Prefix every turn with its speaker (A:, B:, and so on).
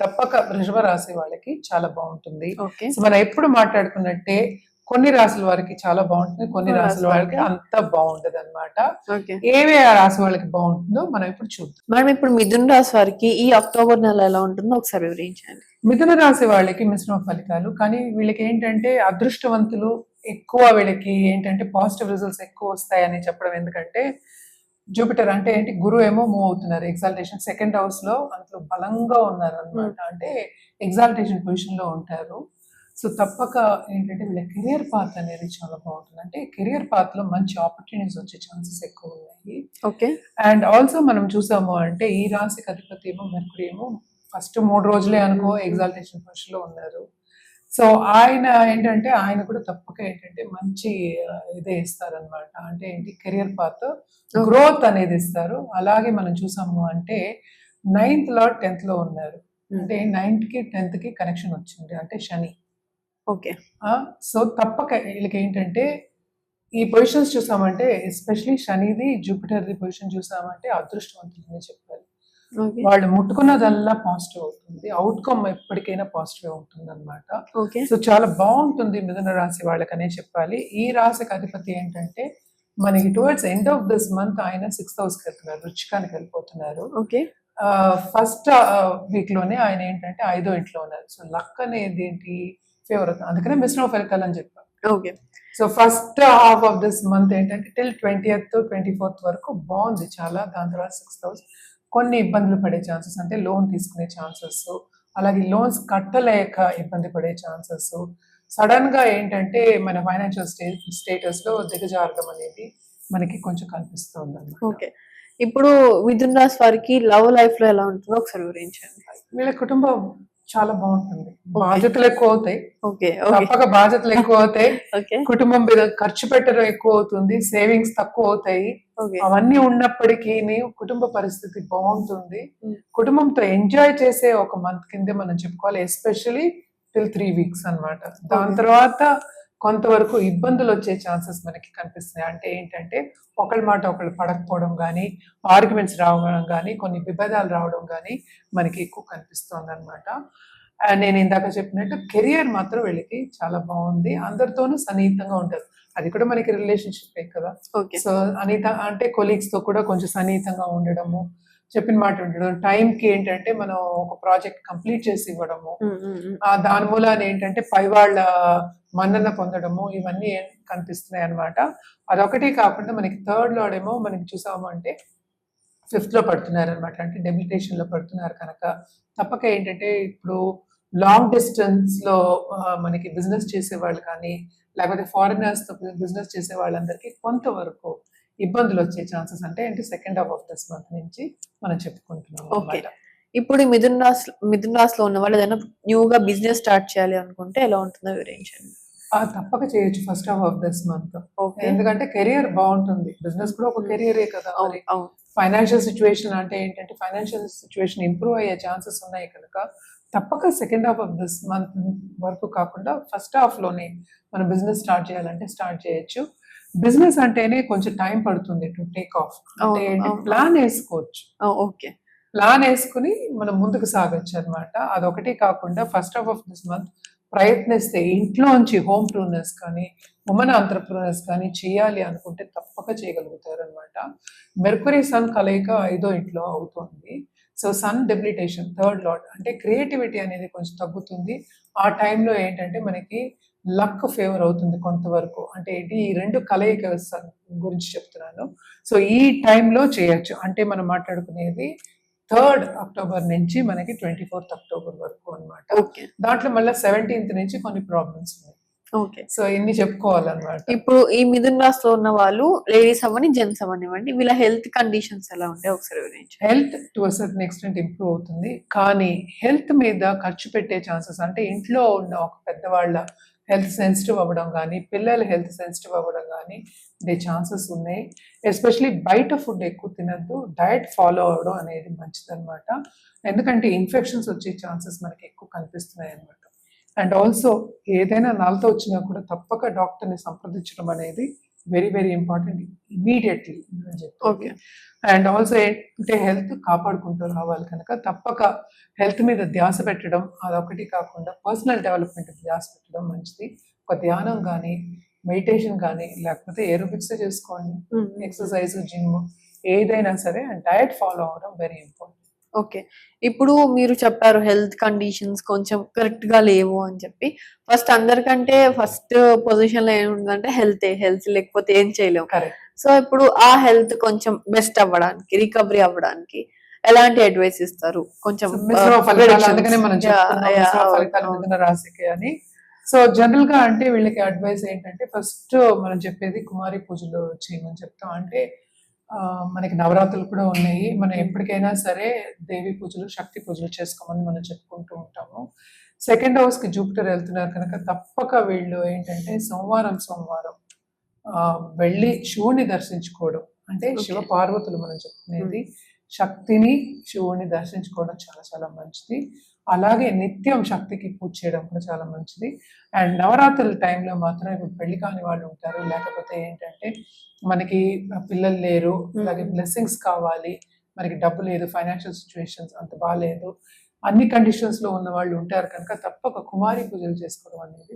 A: తప్పక వృషభ రాశి వాళ్ళకి చాలా బాగుంటుంది. సో మనం ఎప్పుడు మాట్లాడుకున్నట్టే కొన్ని రాశుల వారికి చాలా బాగుంటుంది కొన్ని వాళ్ళకి
B: వారికి
A: అంత బాగుండదు అనమాట ఏవే ఆ రాశి వాళ్ళకి బాగుంటుందో మనం ఇప్పుడు చూద్దాం.
B: మేడం ఇప్పుడు మిథున్ రాశి వారికి ఈ అక్టోబర్ నెల ఎలా ఉంటుందో ఒకసారి వివరించండి.
A: మిథున రాశి వాళ్ళకి మిశ్రమ ఫలితాలు కానీ వీళ్ళకి ఏంటంటే అదృష్టవంతులు ఎక్కువ వీళ్ళకి ఏంటంటే పాజిటివ్ రిజల్ట్స్ ఎక్కువ వస్తాయని చెప్పడం ఎందుకంటే జూపిటర్ అంటే ఏంటి? గురువు ఏమో మూవ్ అవుతున్నారు. ఎగ్జాల్టేషన్ సెకండ్ హౌస్లో అంత బలంగా ఉన్నారు అనమాట అంటే ఎగ్జాల్టేషన్ పొజిషన్లో ఉంటారు. సో తప్పక ఏంటంటే వీళ్ళ కెరియర్ పాత్ అనేది చాలా బాగుంటుంది. అంటే కెరియర్ పాత్లో మంచి ఆపర్చునిటీస్ వచ్చే ఛాన్సెస్ ఎక్కువ ఉన్నాయి.
B: ఓకే
A: అండ్ ఆల్సో మనం చూసాము అంటే ఈ రాశికి అధిపతి ఏమో మెర్కురీ ఏమో ఫస్ట్ మూడు రోజులే అనుకో. ఎగ్జాల్టేషన్ పొజిషన్లో ఉన్నారు. సో ఆయన ఏంటంటే ఆయన కూడా తప్పక ఏంటంటే మంచి ఇదే ఇస్తారనమాట అంటే ఏంటి? కెరియర్ పాత్ గ్రోత్ అనేది ఇస్తారు. అలాగే మనం చూసాము అంటే నైన్త్లో టెన్త్లో ఉన్నారు. అంటే నైన్త్కి టెన్త్కి కనెక్షన్ వచ్చింది. అంటే శని.
B: ఓకే.
A: సో తప్పక వీళ్ళకి ఏంటంటే ఈ పొజిషన్స్ చూసామంటే ఎస్పెషలీ శనిది జూపిటర్ది పొజిషన్ చూసామంటే అదృష్టవంతులని చెప్పాలి. వాళ్ళు ముట్టుకున్నదల్లా పాజిటివ్ అవుతుంది. అవుట్కమ్ ఎప్పటికైనా పాజిటివ్ ఉంటుంది అనమాట సో చాలా బాగుంటుంది మిథున రాశి వాళ్ళకనే చెప్పాలి. ఈ రాశికి అధిపతి ఏంటంటే మనకి towards end of this month ఆయన సిక్స్త్ హౌస్కి వెళ్తున్నారు రుచికానికి వెళ్ళిపోతున్నారు.
B: ఓకే
A: ఫస్ట్ వీక్లోనే ఆయన ఏంటంటే ఐదో ఇంట్లో ఉన్నారు. సో లక్ అనేది ఏంటి? ఫేవర్ అవుతుంది. అందుకనే మిశ్రమ ఫలితాలు అని చెప్పారు
B: okay
A: so first half of this month ఏంటంటే టిల్ ట్వంటీ ట్వంటీ ఫోర్త్ వరకు బాగుంది. చాలా దాని తర్వాత సిక్స్ థౌసండ్ కొన్ని ఇబ్బందులు పడే ఛాన్సెస్ అంటే లోన్ తీసుకునే ఛాన్సెస్ అలాగే లోన్స్ కట్టలేక ఇబ్బంది పడే ఛాన్సెస్. సడన్గా ఏంటంటే మన ఫైనాన్షియల్ స్టే స్టేటస్లో దిగజారడం అనేది మనకి కొంచెం కనిపిస్తుంది
B: ఓకే. ఇప్పుడు మిథున్ రాశి వారికి లవ్ లైఫ్లో ఎలా ఉంటుందో ఒకసారి వివరించండి.
A: వీళ్ళ కుటుంబం చాలా బాగుంటుంది. బాధ్యతలు ఎక్కువ అవుతాయి. తప్పక బాధ్యతలు ఎక్కువ అవుతాయి. కుటుంబం మీద ఖర్చు పెట్టడం ఎక్కువ అవుతుంది. సేవింగ్స్ తక్కువ అవుతాయి. అవన్నీ ఉన్నప్పటికీ కుటుంబ పరిస్థితి బాగుంటుంది.
B: Mm.
A: కుటుంబంతో ఎంజాయ్ చేసే ఒక మంత్ కిందే మనం చెప్పుకోవాలి ఎస్పెషలీ టిల్ త్రీ వీక్స్ అన్నమాట. దాని. తర్వాత కొంతవరకు ఇబ్బందులు వచ్చే ఛాన్సెస్ మనకి కనిపిస్తున్నాయి. అంటే ఏంటంటే ఒకళ్ళ మాట ఒకళ్ళు పడకపోవడం కానీ ఆర్గ్యుమెంట్స్ రావడం కానీ కొన్ని విభేదాలు రావడం కానీ మనకి ఎక్కువ కనిపిస్తుంది అనమాట నేను ఇందాక చెప్పినట్టు కెరియర్ మాత్రం వీళ్ళకి చాలా బాగుంది. అందరితోనూ సన్నిహితంగా ఉంటారు. అది కూడా మనకి రిలేషన్షిప్ కదా.
B: ఓకే.
A: సో అనిత అంటే కొలీగ్స్తో కూడా కొంచెం సన్నిహితంగా ఉండడము చెప్పిన మాట ఉండడం టైం కి ఏంటంటే మనం ఒక ప్రాజెక్ట్ కంప్లీట్ చేసి ఇవ్వడము ఆ దాని మూలాన ఏంటంటే పై వాళ్ళ మన్నన పొందడము ఇవన్నీ కనిపిస్తున్నాయి అనమాట అదొకటి కాకుండా మనకి థర్డ్ లోడేమో మనకి చూసాము అంటే ఫిఫ్త్లో పడుతున్నారు అనమాట అంటే డెబిటేషన్లో పడుతున్నారు కనుక. తప్పక ఏంటంటే ఇప్పుడు లాంగ్ డిస్టెన్స్లో మనకి బిజినెస్ చేసే వాళ్ళు కానీ లేకపోతే ఫారినర్స్తో బిజినెస్ చేసే వాళ్ళందరికీ కొంతవరకు ఇబ్బందులు వచ్చే ఛాన్సెస్ అంటే ఏంటి? Second half of this month నుంచి మనం చెప్పుకుంటున్నాం. అన్నమాట.
B: ఇప్పుడు మిథున్ రాశి మిథున్ రాశిలో ఉన్న వాళ్ళు ఏదైనా న్యూగా బిజినెస్ స్టార్ట్ చేయాలి అనుకుంటే ఎలా ఉంటుందో వివరించండి.
A: తప్పక చేయొచ్చు first half of this month
B: okay
A: ఎందుకంటే కెరియర్ బాగుంటుంది. బిజినెస్ కూడా ఒక. కెరియరే కదా ఫైనాన్షియల్ సిచ్యువేషన్ అంటే ఏంటంటే ఫైనాన్షియల్ సిచ్యువేషన్ ఇంప్రూవ్ అయ్యే ఛాన్సెస్ ఉన్నాయి కనుక తప్పక second half of this month వరకు కాకుండా ఫస్ట్ హాఫ్లోనే మనం బిజినెస్ స్టార్ట్ చేయాలంటే స్టార్ట్ చేయొచ్చు. బిజినెస్ అంటేనే కొంచెం టైం పడుతుంది టు టేక్ ఆఫ్. అంటే. ప్లాన్ వేసుకోవచ్చు.
B: ఓకే.
A: ప్లాన్ వేసుకుని మనం ముందుకు సాగొచ్చు అనమాట అదొకటి కాకుండా first half of this month ప్రయత్నిస్తే ఇంట్లోంచి హోమ్ ప్రూనర్స్ కానీ ఉమెన్ ఆంటర్ప్రూనర్స్ కానీ చేయాలి అనుకుంటే తప్పక చేయగలుగుతారు అనమాట మెర్కురీ సన్ కలయిక ఐదో ఇంట్లో అవుతుంది. So sun debilitation third lord అంటే క్రియేటివిటీ అనేది కొంచెం తగ్గుతుంది. ఆ టైంలో ఏంటంటే మనకి లక్ ఫేవర్ అవుతుంది కొంతవరకు. అంటే ఏంటి? ఈ రెండు కలయిక గురించి చెప్తున్నాను. సో ఈ టైంలో చేయొచ్చు. అంటే మనం మాట్లాడుకునేది థర్డ్ అక్టోబర్ నుంచి మనకి ట్వంటీ ఫోర్త్ అక్టోబర్ వరకు అన్నమాట.
B: ఓకే
A: దాంట్లో మళ్ళీ సెవెంటీన్త్ నుంచి కొన్ని ప్రాబ్లమ్స్ ఉన్నాయి. సో ఇన్ని చెప్పుకోవాలన్నమాట.
B: ఇప్పుడు ఈ మిథున్ రాశిలో ఉన్న వాళ్ళు లేడీస్ అవ్వని జెంట్స్ అవ్వనివ్వండి వీళ్ళ హెల్త్ కండిషన్స్ ఎలా ఉంటాయి ఒకసారి వివరించి.
A: Health to certain extent improve అవుతుంది. కానీ హెల్త్ మీద ఖర్చు పెట్టే ఛాన్సెస్ అంటే ఇంట్లో ఉన్న ఒక పెద్దవాళ్ళ హెల్త్ సెన్సిటివ్ అవ్వడం కానీ పిల్లల హెల్త్ సెన్సిటివ్ అవ్వడం కానీ ఉండే ఛాన్సెస్ ఉన్నాయి. ఎస్పెషలీ బయట ఫుడ్ ఎక్కువ తినద్దు. డయట్ ఫాలో అవ్వడం అనేది మంచిదన్నమాట. ఎందుకంటే ఇన్ఫెక్షన్స్ వచ్చే ఛాన్సెస్ మనకి ఎక్కువ కనిపిస్తున్నాయి అన్నమాట అండ్ ఆల్సో ఏదైనా నాలుతో వచ్చినా కూడా తప్పక డాక్టర్ని సంప్రదించడం అనేది వెరీ వెరీ ఇంపార్టెంట్ ఇమీడియట్లీ అని చెప్పి
B: ఓకే
A: అండ్ ఆల్సో ఏంటంటే హెల్త్ కాపాడుకుంటూ రావాలి కనుక తప్పక హెల్త్ మీద ధ్యాస పెట్టడం అదొకటి కాకుండా పర్సనల్ డెవలప్మెంట్ ధ్యాస పెట్టడం మంచిది. ఒక ధ్యానం కానీ మెడిటేషన్ కానీ లేకపోతే ఏరోబిక్స్ చేసుకోండి. ఎక్సర్సైజ్ జిమ్ ఏదైనా సరే అండ్ డయట్ ఫాలో అవడం వెరీ ఇంపార్టెంట్
B: ఓకే. ఇప్పుడు మీరు చెప్పారు హెల్త్ కండిషన్స్ కొంచెం కరెక్ట్గా లేవు అని చెప్పి. ఫస్ట్ అందరికంటే ఫస్ట్ పొజిషన్లో ఏముందంటే హెల్త్ హెల్త్ లేకపోతే ఏం చేయలేము సో ఇప్పుడు ఆ హెల్త్ కొంచెం బెస్ట్ అవ్వడానికి రికవరీ అవ్వడానికి ఎలాంటి అడ్వైస్ ఇస్తారు? కొంచెం
A: రాశికి అని. సో జనరల్గా అంటే వీళ్ళకి అడ్వైస్ ఏంటంటే ఫస్ట్ మనం చెప్పేది కుమారి పూజలు చేయమని చెప్తాం. అంటే మనకి నవరాత్రులు కూడా ఉన్నాయి. మనం ఎప్పటికైనా సరే దేవి పూజలు శక్తి పూజలు చేసుకోమని మనం చెప్పుకుంటూ ఉంటాము. సెకండ్ హౌస్కి జూపిటర్ వెళ్తున్నారు కనుక తప్పక వీళ్ళు ఏంటంటే సోమవారం సోమవారం ఆ, వెళ్ళి శివుని దర్శించుకోవడం. అంటే శివ. పార్వతులు మనం చెప్పుకునేది శక్తిని శివుని దర్శించుకోవడం చాలా చాలా మంచిది. అలాగే నిత్యం శక్తికి పూజ చేయడం కూడా చాలా మంచిది. అండ్ నవరాత్రుల టైంలో మాత్రం ఇప్పుడు పెళ్ళి కాని వాళ్ళు ఉంటారు. లేకపోతే ఏంటంటే మనకి పిల్లలు లేరు. అలాగే బ్లెస్సింగ్స్ కావాలి. మనకి డబ్బు లేదు. ఫైనాన్షియల్ సిచ్యువేషన్స్ అంత బాగాలేదు అన్ని కండిషన్స్లో ఉన్న వాళ్ళు ఉంటారు కనుక తప్పక కుమారి పూజలు చేసుకోవడం అనేది.